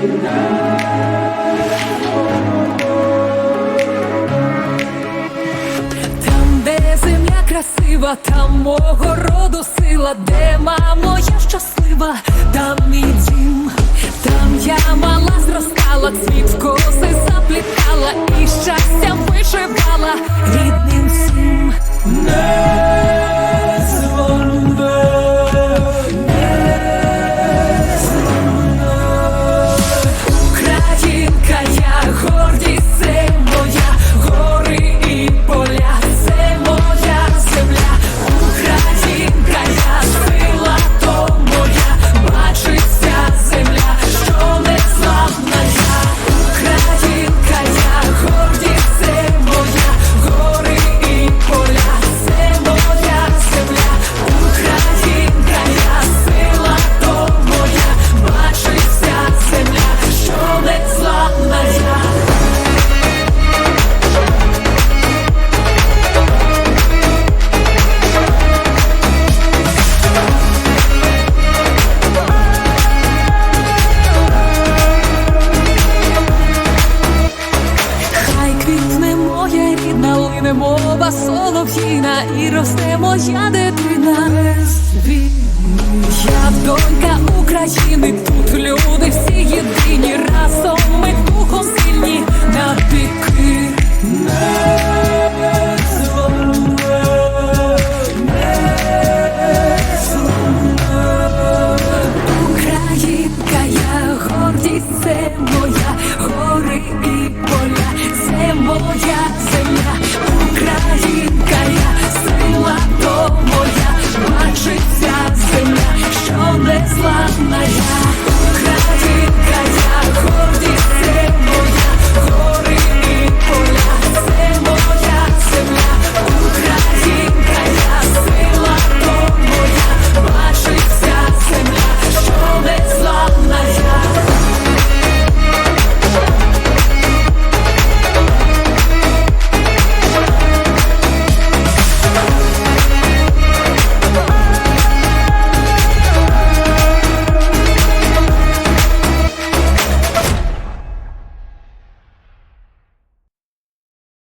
Там, де земля красива, там мого роду сила, де мамо, я щаслива, там мій дім, там я мала зростала цвітко. Голова солов'їна і росте моя дитина. Я донька України, тут люди всі єдині разом. Славная